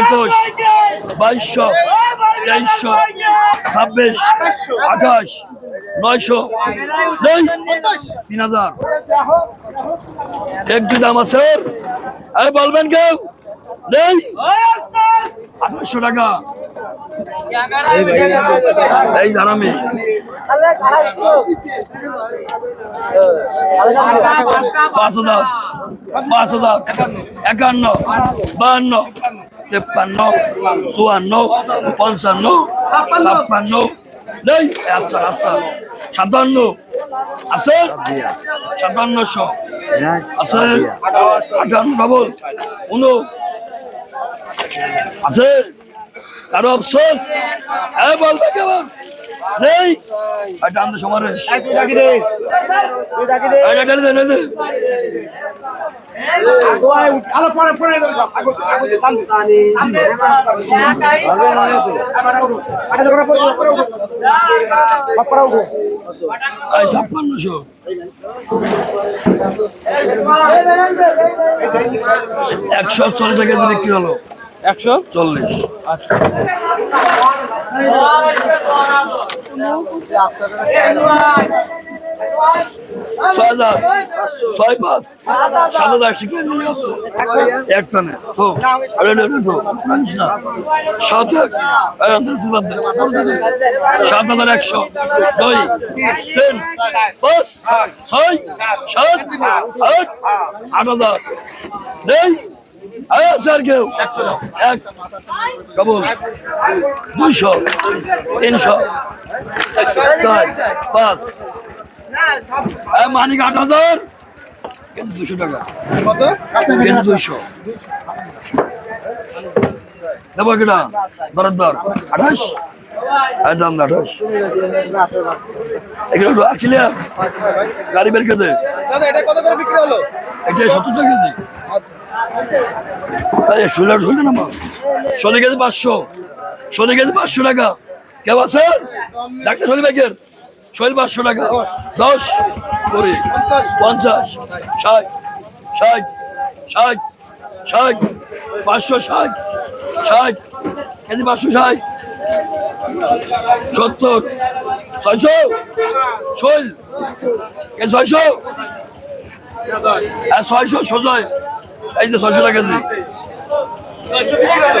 একুশ, বাইশশো, তেইশশো, ছাব্বিশ, আঠাশ, নয়শো নেই তিন হাজার। একটু দাম আছে আরে বলবেন কেউ? নেই? আঠাশশো টাকা। এই জানামি পাঁচ হাজার পাঁচ হাজার, একান্ন, বাহান্ন তেপ্পান্ন চুয়ান্ন পঞ্চান্ন ছাপ্পান্ন। নেই? আচ্ছা আচ্ছা। সাতান্ন। আছে? সাতান্নশো আছে? আটান্ন ডবল উনো। আছে? কারও আফসোস? হ্যাঁ বলবে কেমন নেই। দে ছাপ্পান্নশো। একশো চল্লিশ কেজি বিক্রি হলো? একশো? চল্লিশ। ছয় হাজার ছয় পাঁচ সাত হাজার শিখে নিয়ে আসছে একটা নে তো সাত এক। সাত হাজার একশো দুই তিন পাঁচ ছয় সাত আট আট হাজার নেই আর কেউ? এক। কবুল। দুইশো তিনশো চার পাঁচ। মানিক আট হাজার। কেজি দুশো টাকা। কত কেজি দুইশো। দেবো কিনা দরের দর। আঠাশ? আর দাম আঠাশ। এগুলো একটু ক্লিয়ার গাড়ি বের করে এটা কত করে বিক্রি হলো? এটা সত্তর টাকা কেজি। ষোলো ষোলো না ষোলো কেজি পাঁচশো। ষোলো কেজি পাঁচশো টাকা। কেউ আছে? ডাক্তার শরীর ব্যাগের শরীর পাঁচশো টাকা। দশ কুড়ি, পঞ্চাশ, ষাট ষাট ষাট ষাট, পাঁচশো ষাট ষাট, কেজি পাঁচশো ষাট, সত্তর, ছয়শো শৈল কেজি ছয়শো। ছয়শো সোজয় এই যে ছয়শো টাকা কেজি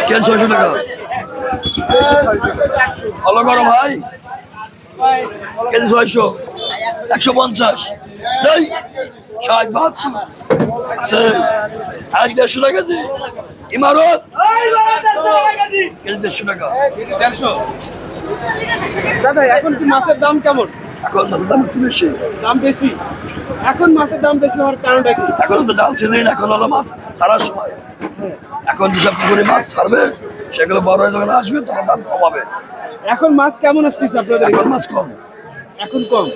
কেন ছয়শো টাকা? ভালো করো ভাই। কেজি ছয়শো। একশো পঞ্চাশ। নেই ষাট, বাহাত্তর। আর দেড়শো টাকা কেজি ইমারত। কেজি দেড়শো টাকা। দেড়শো দাদা, এখন কি মাছের দাম কেমন? এখন মাছের দাম একটু বেশি। দাম বেশি। এখন মাছের দাম বেশি হওয়ার কারণটা কি? এখন তো ডাল ছিলেন এখন হলো মাছ ছাড়ার সময়। এখন যেসব পুকুরে মাছ ছাড়বে সেগুলো বড় হয়ে যখন আসবে তখন দাম কমাবে। এখন মাছ কেমন আসতেছে আপনাদের এখন? মাছ কম। এখন কম।